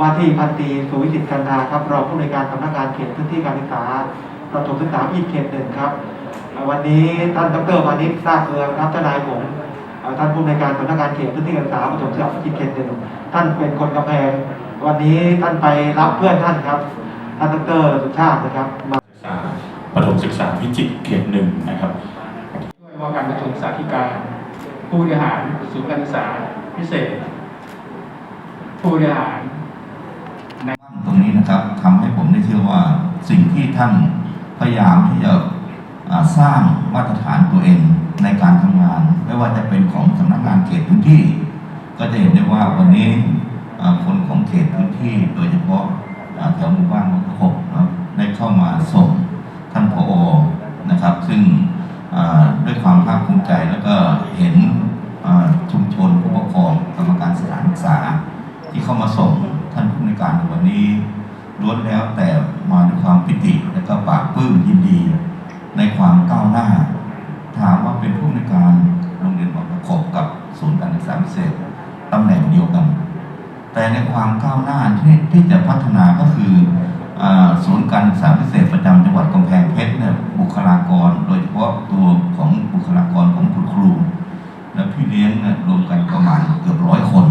ว่าที่พันตีสุวิสิทธิ์กันดาครับรองผู้อำนวยการสำนักงานเขตพื้นที่การศึกษาประถมศึกษาอีกเขตหนึ่งครับ วันนี้ท่านดรวานิชทราบเมืองครับทนายผมเอ่อท่านผู้อำนวยการสำนักงานเขตพื้นที่การศึกษาประถมศึกษาอีกเขตหนึ่งท่านเป็นคนกำแพง วันนี้ท่านไปรับเพื่อนท่านครับท่านดรสุชาตินะครับมาศึกษาประถมศึกษาพิจิตรเขตหนึ่งนะครับ ด้วยว่าการประชุมสาธิการ ผู้บริหารศูนย์การศึกษาพิเศษ ผู้บริหารตรงนี้นะครับทำให้ผมได้เชื่อว่าสิ่งที่ท่านพยายามที่จะสร้างมาตรฐานตัวเองในการทำงาน ไม่ว่าจะเป็นของสำนักงานเขตพื้นที่ ก็จะเห็นได้ว่าวันนี้คนของเขตพื้นที่ โดยเฉพาะแถวหมู่บ้านวังกระหกเนาะได้เข้ามาส่งท่านผอนะครับ ซึ่งอ่าด้วย ความภาคภูมิใจ แล้วก็เห็นชุมชนผู้ปกครองกรรมการสถานศึกษา ที่เข้ามาส่งท่านผู้ในการวันนี้ล้วนแล้วแต่มาด้วยความปิติและก็ปากปลื้มยินดี ในความก้าวหน้า ถามว่าเป็นผู้ในการโรงเรียนบางประกอบกับศูนย์การศึกษาพิเศษตำแหน่งเดียวกัน แต่ในความก้าวหน้าที่ที่จะพัฒนาก็คือศูนย์การศึกษาพิเศษประจำจังหวัดกำแพงเพชรเนี่ยบุคลากร โดยเฉพาะตัว คลากรของคุณครู และพี่เลี้ยงนี่ยรวมกันประมาณเกือบร้อยคน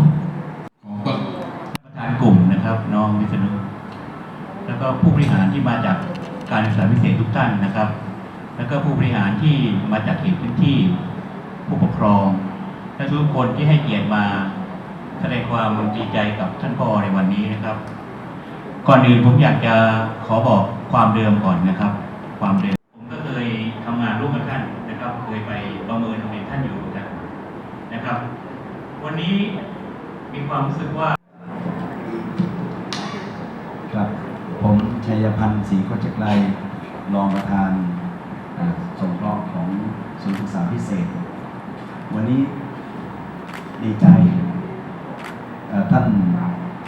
ประธานกลุ่มนะครับน้องวิษณุแล้วก็ผู้บริหารที่มาจากการศึกษาพิเศษทุกท่านนะครับ แล้วก็ผู้บริหารที่มาจากเขตพื้นที่ผู้ปกครองและทุกคนที่ให้เกียรติมาแสดงความดีใจกับท่านพ่อในวันนี้นะครับ ก่อนอื่นผมอยากจะขอบอกความเดิมก่อนนะครับ ความเดิมผมก็เคยทำงานร่วมกับท่านนะครับ เคยไปประเมินโรงเรียนท่านอยู่กันนะครับ วันนี้มีความรู้สึกว่า ครับ ผมชัยพันธ์ศรีโคจไกลรองประธานอ่าสงเคราะห์ของศูนย์ศึกษาพิเศษ วันนี้ดีใจท่าน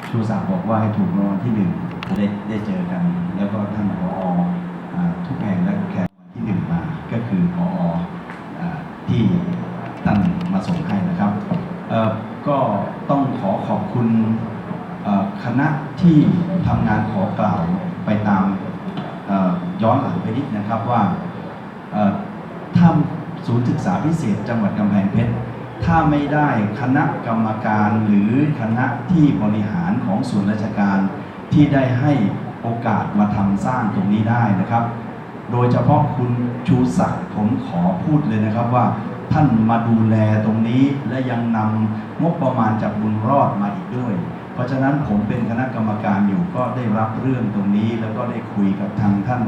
ชูศักดิ์บอกว่าให้ถูกรางวัลที่หนึ่งได้ได้เจอกัน แล้วก็ท่านผออทุกแห่งและแขกที่หนึ่งมา ก็คือผออที่ท่านมาส่งให้นะครับ ก็ต้องขอขอบคุณ คณะที่ทำงานขอกล่าวไปตามย้อนหลังไปนิดนะครับว่าถ้าศูนย์ศึกษาพิเศษจังหวัดกำแพงเพชรถ้าไม่ได้คณะกรรมการหรือคณะที่บริหารของส่วนราชการที่ได้ให้โอกาสมาทำสร้างตรงนี้ได้นะครับ โดยเฉพาะคุณชูศักดิ์ผมขอพูดเลยนะครับว่าท่านมาดูแลตรงนี้และยังนำงบประมาณจากบุญรอดมาอีกด้วย ราะฉะนั้นผมเป็นคณะกรรมการอยู่ก็ได้รับเรื่องตรงนี้ แล้วก็ได้คุยกับทางท่าน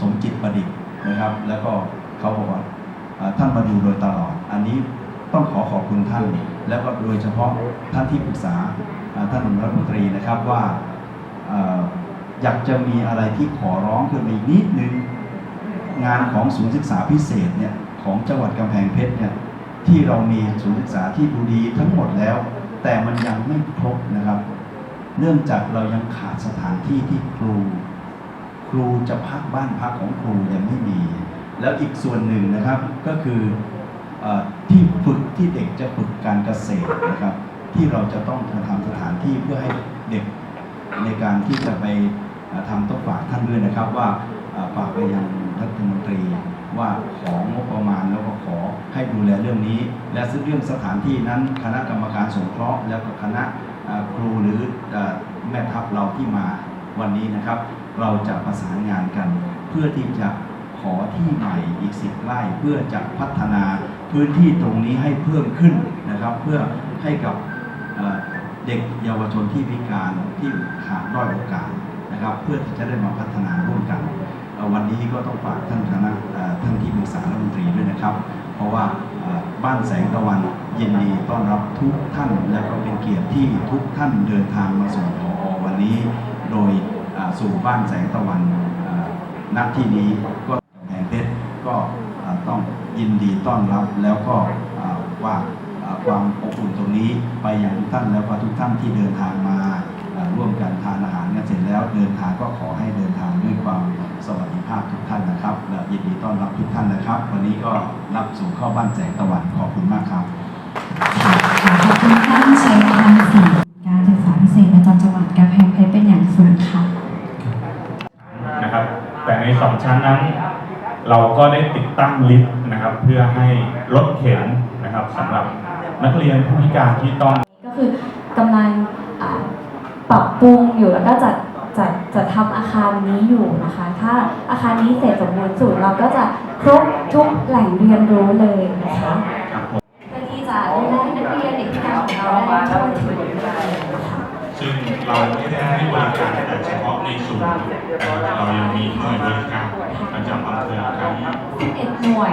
สมจิตประดิษฐ์นะครับ แล้วก็เขาบอกว่าท่านมาดูโดยตลอด อันนี้ต้องขอขอบคุณท่าน แล้วก็โดยเฉพาะท่านที่ปรึกษาท่านรัฐมนตรีนะครับว่าเอ่ออยากจะมีอะไรที่ขอร้องขึ้นมาอีกนิดนึงงานของศูนย์ศึกษาพิเศษเนี่ยของจังหวัดกำแพงเพชรเนี่ยที่เรามีศูนย์ศึกษาที่ดูดีทั้งหมดแล้ว แต่มันยังไม่ครบนะครับ เนื่องจากเรายังขาดสถานที่ที่ครู ครูจะพักบ้านพักของครูยังไม่มี แล้วอีกส่วนหนึ่งนะครับก็คืออที่ฝึกที่เด็กจะฝึกการเกษตรนะครับ ที่เราจะต้องทำสถานที่เพื่อให้เด็กในการที่จะไปทำต้องฝากท่านด้วยนะครับว่าเอ่อฝากไปยังรัฐมนตรี ว่าของงบประมาณแล้วก็ขอให้ดูแลเรื่องนี้ และซึ่งเรื่องสถานที่นั้นคณะกรรมการสงเคราะห์แล้วก็คณะครูหรือแม่ทัพเราที่มาวันนี้นะครับ เราจะประสานงานกัน เพื่อที่จะขอที่ใหม่อีกสิบไร่เพื่อจะพัฒนาพื้นที่ตรงนี้ให้เพิ่มขึ้นนะครับ เพื่อให้กับเด็กเยาวชนที่พิการที่ขาดด้อยโอกาสนะครับ เพื่อที่จะได้มาพัฒนาร่วมกัน วันนี้ก็ต้องฝากท่านคณะ ษารัฐมนตรีด้วยนะครับ เพราะว่าบ้านแสงตะวันยินดีต้อนรับทุกท่านและก็เป็นเกียรติที่ทุกท่านเดินทางมาสู่พอวันนี้ โดยสู่บ้านแสงตะวันอ่าณที่นี้ก็กำแพงเพชรก็ต้องยินดีต้อนรับแล้วก็ว่าความอบอุ่นตรงนี้ไปยังทุกท่านแล้วก็ทุกท่านที่เดินทางมาร่วมกันทานอาหารกันเสร็จแล้วเดินทางก็ขอให้เดินทางด้วยความ วัสดิภาพทุกท่านนะครับและยินดีต้อนรับทุกท่านนะครับ วันนี้ก็รับสู่เข้าบ้านแสงตะวันขอบคุณมากครับค่ะขอขอบคุณท่านชัยพันธ์ศรีการศึกษาพิเศษประจำจังหวัดกำแพงเพชรเป็นอย่างสูงค่ะนะครับ แต่ในสองชั้นนั้น เราก็ได้ติดตั้งลิฟต์นะครับ เพื่อให้รถเข็นนะครับสำหรับนักเรียนผู้พิการที่ต้อง ก็คือกำลังอ่าปรับปรุงอยู่แล้วก็จัด จัดจะทำอาคารนี้อยู่นะคะ ถ้าอาคารนี้เสร็จสมบูรณ์สุดเราก็จะครบทุกแหล่งเรียนรู้เลยนะคะครับผมเพื่อที่จะดูแลให้นักเรียนเด็กพิการของเราได้ทั่วถึงค่ะซึ่งเราไม่ได้ให้บริการแต่เฉพาะในศูนย์นะครับเรายังมีหน่วยบริการประจำอำเภอทั้ง11หน่วย